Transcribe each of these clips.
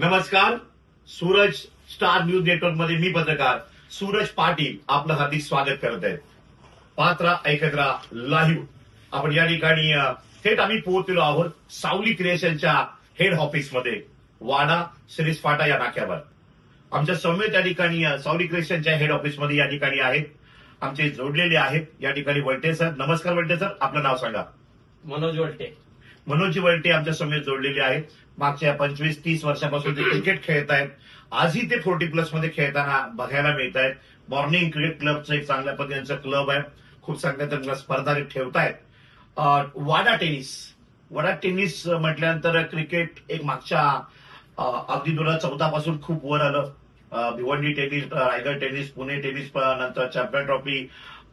नमस्कार. Suraj star news नेटवर्कमध्ये मी पत्रकार सूरज पाटील आपलं हार्दिक स्वागत करत आहे पात्रा ऐकत राहा लाईव्ह. आपण या ठिकाणी थेट आम्ही पोहोचलेलो आहोत सावली क्रिएशनच्या हेड ऑफिसमध्ये वाडा सिरीज फाटा या नाक्यावर. आमच्या सौम्य त्या ठिकाणी सावली क्रिएशनच्या हेड ऑफिसमध्ये या ठिकाणी आहेत. आमचे जोडलेले आहेत. या ठिकाणी वळटे सर. नमस्कार वळटे सर. आपलं नाव सांगा. मनोज वलटे मनोजी वलटे आमच्या समेत जोडलेले आहेत. मागच्या पंचवीस तीस वर्षापासून ते क्रिकेट खेळत आहेत. आजही ते फोर्टी प्लसमध्ये खेळताना बघायला मिळत आहेत. मॉर्निंग क्रिकेट क्लबचं एक चांगल्या पद्धतीचं क्लब आहे. खूप चांगल्या त्यांना स्पर्धा ठेवतायत वाडा टेनिस. वाडा टेनिस म्हटल्यानंतर क्रिकेट एक मागच्या अगदी दोन हजार चौदा पासून खूप वर आलं. Bhiwandi tennis Raigad tennis Pune tennis नंतर चॅम्पियन ट्रॉफी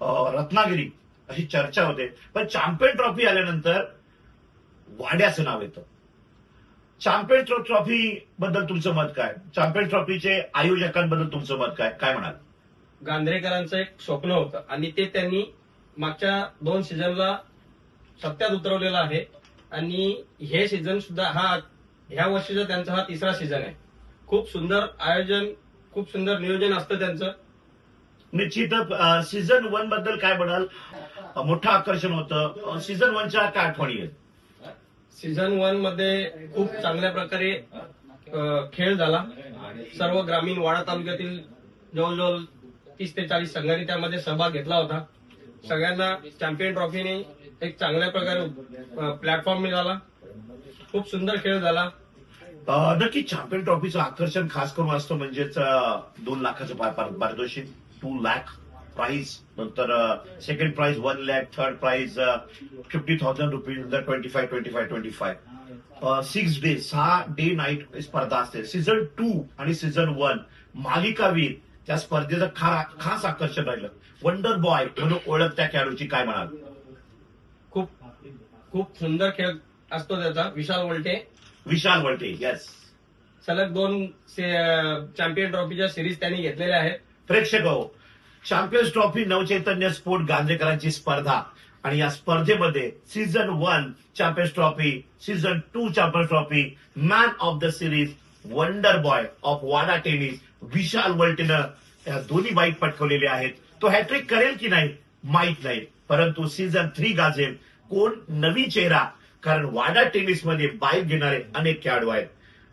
रत्नागिरी अशी चर्चा होते. पण चॅम्पियन ट्रॉफी आल्यानंतर वाड्याचं नाव येतं. चॅम्पियन ट्रॉफी बद्दल तुमचं मत काय? चॅम्पियन ट्रॉफीचे आयोजकांबद्दल तुमचं मत काय? काय म्हणाल? गांधरेकरांचं एक स्वप्न होतं आणि ते त्यांनी मागच्या दोन सीझनला सत्यात उतरवलेलं आहे. आणि हे सीझन सुद्धा हा ह्या वर्षीचा त्यांचा हा तिसरा सीझन आहे. खूप सुंदर आयोजन खूप सुंदर नियोजन असतं त्यांचं. निश्चित सीझन वनबद्दल काय म्हणाल? मोठं आकर्षण होतं. सीझन वनच्या काय आठवणी आहेत? सीझन वनमध्ये खूप चांगल्या प्रकारे खेळ झाला. सर्व ग्रामीण वाडा तालुक्यातील जवळजवळ तीस ते चाळीस संघांनी त्यामध्ये सहभाग घेतला होता. सगळ्यांना चॅम्पियन ट्रॉफीने एक चांगल्या प्रकारे प्लॅटफॉर्म मिळाला. खूप सुंदर खेळ झाला. नक्की चॅम्पियन ट्रॉफीचं आकर्षण खास करून असतं म्हणजेच दोन लाखाचं पारितोषिक टू लाख प्राइज नंतर second prize one lakh third prize fifty thousand rupees नंतर twenty five twenty five twenty five six day सहा डे नाईट स्पर्धा असते. सीझन टू आणि सीझन वन मालिकावीर त्या स्पर्धेचं खा खास आकर्षण राहिलं. वंडर बॉय म्हणून ओळख त्या खेळाडूची काय म्हणाल? खूप खूप सुंदर खेळ असतो त्याचा. विशाल वलटे. विशाल वळटे येस सलग दोन चॅम्पियन ट्रॉफीच्या सिरीज त्यांनी घेतलेल्या आहेत. प्रेक्षक हो चॅम्पियन्स ट्रॉफी नवचैतन्य स्पोर्ट गांधेकरांची स्पर्धा. आणि या स्पर्धेमध्ये season one champions trophy season two champions trophy man of the series wonder boy of Wada tennis Vishal वल्टेनं या दोन्ही बाईक पटकवलेले आहेत. तो हॅट्रिक करेल की नाही माहीत नाही. परंतु सीझन थ्री गाजेल. कोण नवी चेहरा? कारण वाडा टेनिसमध्ये बाईक घेणारे अनेक खेळाडू आहेत.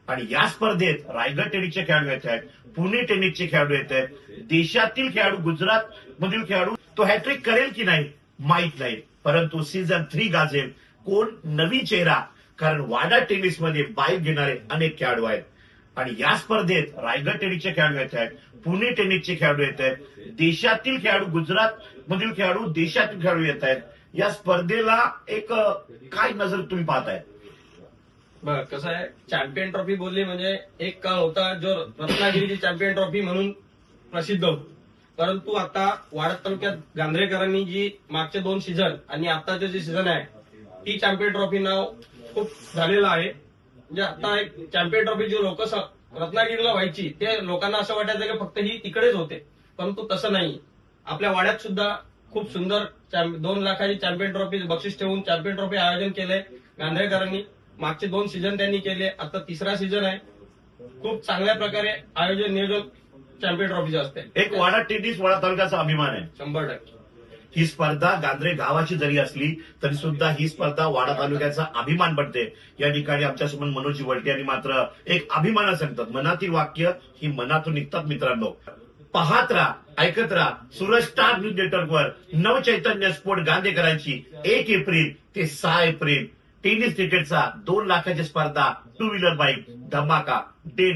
आणि या स्पर्धेत रायगड टेनिसचे खेळाडू येत आहेत पुणे टेनिसचे खेळाडू येत आहेत. देशातील खेळाडू गुजरात मधील खेळाडू तो हॅट्रिक करेल की नाही माहीत नाही. परंतु सीझन थ्री गाजेल. कोण? नवी चेहरा. कारण वाडा टेनिसमध्ये बाईक घेणारे अनेक खेळाडू आहेत. आणि या स्पर्धेत रायगड टेनिसचे खेळाडू येत आहेत पुणे टेनिसचे खेळाडू येत आहेत देशातील खेळाडू गुजरात मधील खेळाडू देशातील खेळाडू येत आहेत. या स्पर्धेला एक काय नजर तुम्ही पाहताय? बरं कसं आहे चॅम्पियन ट्रॉफी बोलली म्हणजे एक काळ होता जो रत्नागिरीची चॅम्पियन ट्रॉफी म्हणून प्रसिद्ध होती. परंतु आता वाडा तालुक्यात गांधरेकरांनी जी मागचे दोन सीझन आणि आताचे जे सीझन आहे ती चॅम्पियन ट्रॉफी नाव खूप झालेलं आहे. म्हणजे आता एक चॅम्पियन ट्रॉफी जी लोक रत्नागिरीला व्हायची ते लोकांना असं वाटायचं की फक्त ही तिकडेच होते. परंतु तसं नाही. आपल्या वाड्यात सुद्धा खूप सुंदर दोन लाखाची चॅम्पियन ट्रॉफी बक्षीस ठेवून चॅम्पियन ट्रॉफी आयोजन केले गांधरेकरांनी. मागचे दोन सीझन त्यांनी केले आता तिसरा सीझन आहे. खूप चांगल्या प्रकारे आयोजन नियोजन चॅम्पियन ट्रॉफीचे असते. एक वाडा टेनिस वाडा तालुक्याचा अभिमान आहे. शंभर टक्के. ही स्पर्धा गांधरे गावाची जरी असली तरी सुद्धा ही स्पर्धा वाडा तालुक्याचा अभिमान बनते. या ठिकाणी आमच्यासमोर मनोजी वलटे यांनी मात्र एक अभिमान सांगतात. मनातील वाक्य ही मनातून निघतात मित्रांनो. पाहत राहा ऐकत राहा. सूरज स्टार न्यूज नेटवर्कवर नवचैतन्य स्पोर्ट गांधेकरांची एक एप्रिल ते सहा एप्रिल. टेनिस क्रिकेटचा दोन लाखाची स्पर्धा टू व्हीलर बाईक धमाका डे